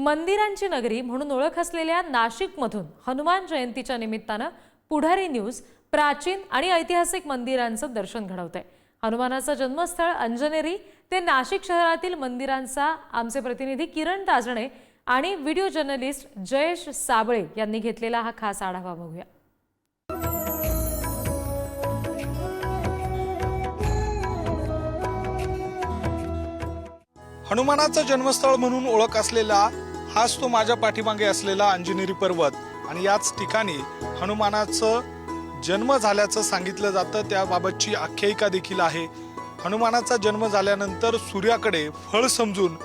मंदिरांची नगरी म्हणून ओळख असलेल्या नाशिकमधून हनुमान जयंतीच्या निमित्तानं पुढारी न्यूज प्राचीन आणि ऐतिहासिक मंदिरांचं दर्शन घडवतंय. हनुमानाचं जन्मस्थळ अंजनेरी ते नाशिक शहरातील मंदिरांचा आमचे प्रतिनिधी किरण ताजणे आणि व्हिडिओ जर्नलिस्ट जयेश साबळे यांनी घेतलेला हा खास आढावा बघूया. हनुमानाचं जन्मस्थळ म्हणून ओळख असलेला हाच तो माझ्या पाठीमागे असलेला अंजनेरी पर्वत. आणि याच ठिकाणी हनुमानाचं जन्म झाल्याचं सांगितलं जातं. त्याबाबतची आख्यायिका देखील आहे. हनुमानाचा जन्म झाल्यानंतर सूर्याकडे फळ समजून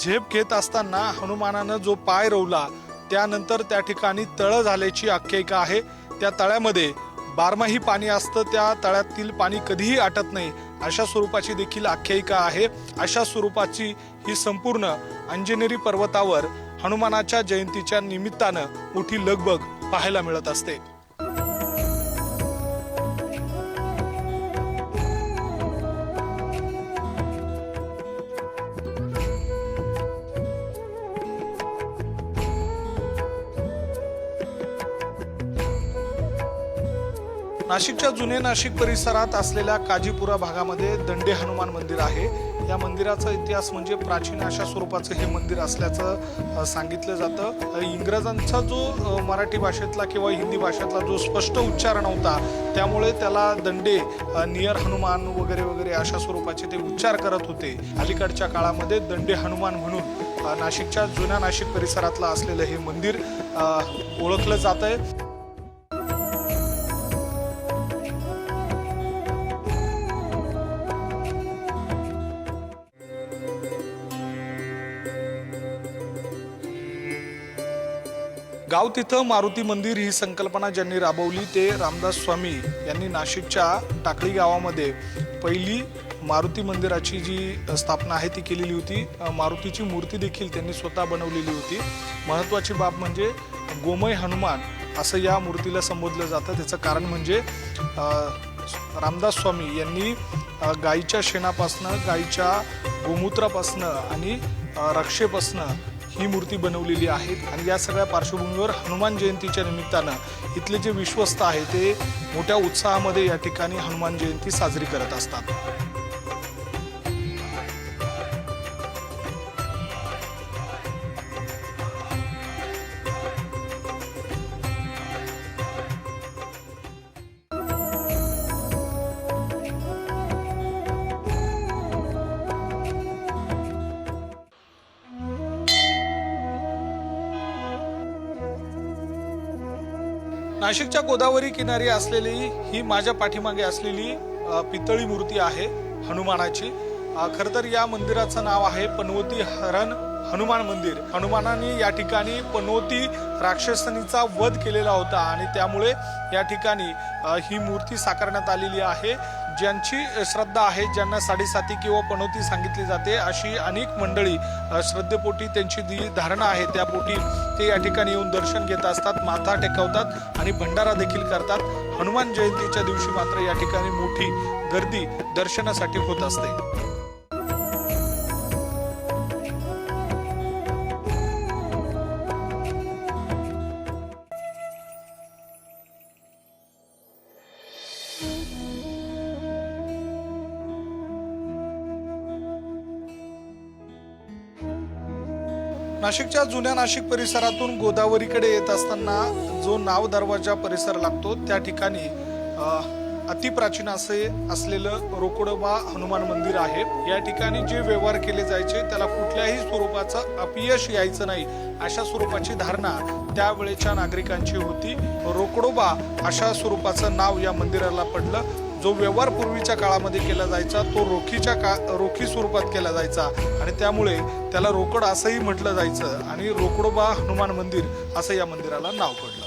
झेप घेत असताना हनुमानानं जो पाय रोवला त्यानंतर त्या ठिकाणी तळं झाल्याची आख्यायिका आहे. त्या तळ्यामध्ये बारमाही पाणी असतं. त्या तळ्यातील पाणी कधीही आटत नाही. अशा स्वरूपाची देखील आख्यायिका आहे. अशा स्वरूपाची ही संपूर्ण अंजनेरी पर्वतावर हनुमानाच्या जयंतीच्या निमित्तानं मोठी लगबग पाहायला मिळत असते. नाशिकच्या जुने नाशिक परिसरात असलेल्या काजीपुरा भागामध्ये दंडे हनुमान मंदिर आहे. या मंदिराचा इतिहास म्हणजे प्राचीन अशा स्वरूपाचं हे मंदिर असल्याचं सांगितलं जातं. इंग्रजांचा जो मराठी भाषेतला किंवा हिंदी भाषेतला जो स्पष्ट उच्चार नव्हता त्यामुळे त्याला दंडे नियर हनुमान वगैरे वगैरे अशा स्वरूपाचे ते उच्चार करत होते. अलीकडच्या काळामध्ये दंडे हनुमान म्हणून नाशिकच्या जुन्या नाशिक परिसरातलं असलेलं हे मंदिर ओळखलं जात आहे गाव तिथं मारुती मंदिर ही संकल्पना ज्यांनी राबवली ते रामदास स्वामी यांनी नाशिकच्या टाकळी गावामध्ये पहिली मारुती मंदिराची जी स्थापना आहे ती केलेली होती. मारुतीची मूर्ती देखील त्यांनी स्वतः बनवलेली होती. महत्त्वाची बाब म्हणजे गोमय हनुमान असं या मूर्तीला संबोधलं जातं. त्याचं कारण म्हणजे रामदास स्वामी यांनी गाईच्या शेणापासनं गाईच्या गोमूत्रापासनं आणि रक्षेपासनं ही मूर्ती बनवलेली आहे आणि या सगळ्या पार्श्वभूमीवर हनुमान जयंतीच्या निमित्तानं इथले जे विश्वस्त आहे ते मोठ्या उत्साहामध्ये या ठिकाणी हनुमान जयंती साजरी करत असतात. नाशिकच्या गोदावरी किनारी असलेली ही माझ्या पाठीमागे असलेली पितळी मूर्ती आहे हनुमानाची. खरं तर या मंदिराचं नाव आहे पनवती हरण हनुमान मंदिर. हनुमानाने या ठिकाणी पनवती राक्षसनीचा वध केलेला होता आणि त्यामुळे या ठिकाणी ही मूर्ती साकारण्यात आलेली आहे. ज्यांची श्रद्धा आहे ज्यांना साडेसाती किंवा पणोती सांगितली जाते अशी अनेक मंडळी श्रद्धेपोटी त्यांची जी धारणा आहे त्या पोटी ते या ठिकाणी येऊन दर्शन घेत असतात माथा टेकवतात आणि भंडारा देखील करतात. हनुमान जयंतीच्या दिवशी मात्र या ठिकाणी मोठी गर्दी दर्शनासाठी होत असते. नाशिकच्या जुन्या नाशिक परिसरातून गोदावरीकडे येत असताना जो नाव दरवाजा परिसर लागतो त्या ठिकाणी अतिप्राचीन असे असलेलं रोकडोबा हनुमान मंदिर आहे. या ठिकाणी जे व्यवहार केले जायचे त्याला कुठल्याही स्वरूपाचं अपयश यायचं नाही अशा स्वरूपाची धारणा त्यावेळेच्या नागरिकांची होती. रोकडोबा अशा स्वरूपाचं नाव या मंदिराला पडलं. जो व्यवहार पूर्वीच्या काळामध्ये केला जायचा तो रोखीच्या का रोखी स्वरूपात केला जायचा. आणि त्यामुळे त्याला रोकड असंही म्हटलं जायचं. आणि रोकडोबा हनुमान मंदिर असं या मंदिराला नाव पडलं.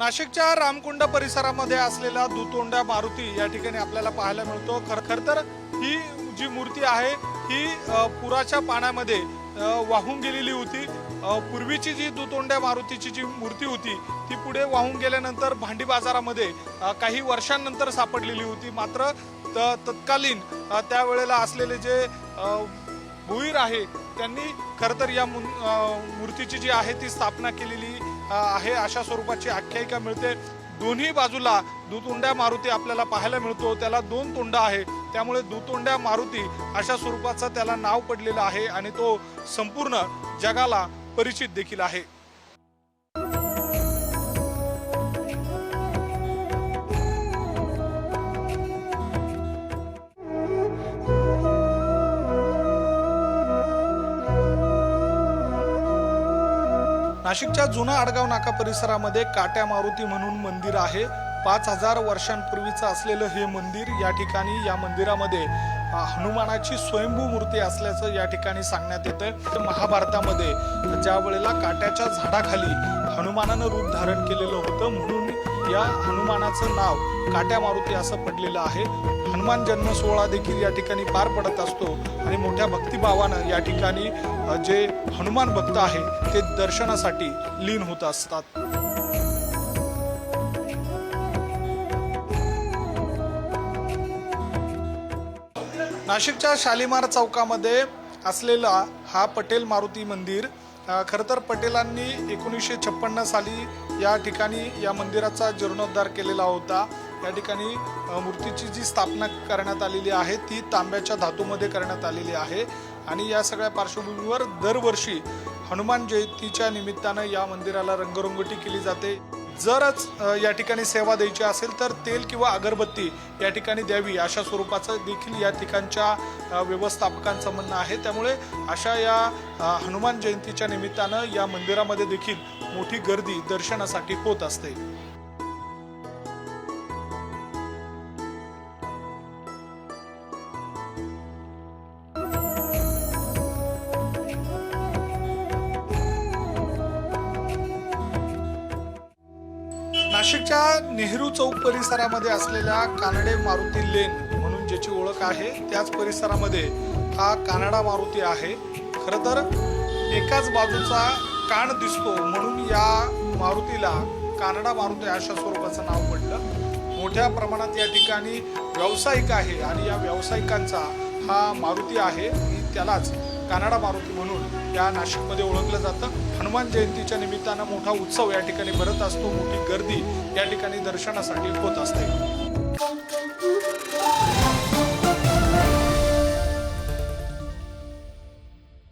नाशिकच्या रामकुंड परिसरामध्ये असलेला दुतोंड्या मारुती या ठिकाणी आपल्याला पाहायला मिळतो. खर खर तर ही जी मूर्ती आहे ही पुराच्या पाण्यामध्ये वाहून गेलेली होती. पूर्वीची जी दुतोंड्या मारुतीची जी मूर्ती होती ती पुढे वाहून गेल्यानंतर भांडी बाजारामध्ये काही वर्षांनंतर सापडलेली होती. मात्र त तत्कालीन त्यावेळेला असलेले जे भुईर आहे त्यांनी खरं तर या मूर्तीची जी आहे ती स्थापना केलेली आहे. अशा स्वरूपाची आख्यायिका मिळते. दोन्ही बाजूला दुतोंड्या मारुती आपल्याला पाहायला मिळतो. त्याला दोन तोंड आहे. त्यामुळे दुतोंड्या मारुती अशा स्वरूपाचं त्याला नाव पडलेलं आहे आणि तो संपूर्ण जगाला परिचित देखील आहे. नाशिकच्या जुना आडगाव नाका परिसरामध्ये काट्या मारुती म्हणून मंदिर आहे. पाच हजार वर्षांपूर्वीचं असलेलं हे मंदिर या ठिकाणी या मंदिरामध्ये हनुमानाची स्वयंभू मूर्ती असल्याचं या ठिकाणी सांगण्यात येतं महाभारतामध्ये ज्या वेळेला काट्याच्या झाडाखाली हनुमानानं रूप धारण केलेलं होतं म्हणून या हनुमानाचं नाव काट्या मारुती असं पडलेलं आहे. हनुमान जन्म सोहळा देखील या ठिकाणी पार पडत असतो आणि मोठ्या भक्तिभावानं या ठिकाणी जे हनुमान भक्त आहे ते दर्शनासाठी लीन होत असतात. नाशिकच्या शालिमार चौकामध्ये असलेला हा पटेल मारुती मंदिर खरं तर पटेलांनी एकोणीसशे छप्पन्न साली या ठिकाणी या मंदिराचा जीर्णोद्धार केलेला होता. या ठिकाणी मूर्तीची जी स्थापना करण्यात आलेली आहे ती तांब्याच्या धातूमध्ये करण्यात आलेली आहे. आणि या सगळ्या पार्श्वभूमीवर दरवर्षी हनुमान जयंतीच्या निमित्तानं या मंदिराला रंगरंगोटी केली जाते. जरच या ठिकाणी सेवा द्यायची असेल तर तेल किंवा अगरबत्ती या ठिकाणी द्यावी अशा स्वरूपाचं देखील या ठिकाणच्या व्यवस्थापकांचं म्हणणं आहे. त्यामुळे अशा या हनुमान जयंतीच्या निमित्तानं या मंदिरामध्ये देखील मोठी गर्दी दर्शनासाठी होत असते. नाशिकच्या नेहरू चौक परिसरामध्ये असलेल्या कानडे मारुती लेन म्हणून ज्याची ओळख आहे त्याच परिसरामध्ये हा कानडा मारुती आहे. खरं तर एकाच बाजूचा कान दिसतो म्हणून या मारुतीला कानडा मारुती अशा स्वरूपाचं नाव पडलं. मोठ्या प्रमाणात या ठिकाणी व्यावसायिक आहे आणि या व्यावसायिकांचा हा मारुती आहे. त्यालाच कानडा मारुती म्हणून या नाशिकमध्ये ओळखलं जातं. हनुमान जयंतीच्या निमित्तानं मोठा उत्सव या ठिकाणी भरत असतो. मोठी गर्दी या ठिकाणी दर्शनासाठी होत असते.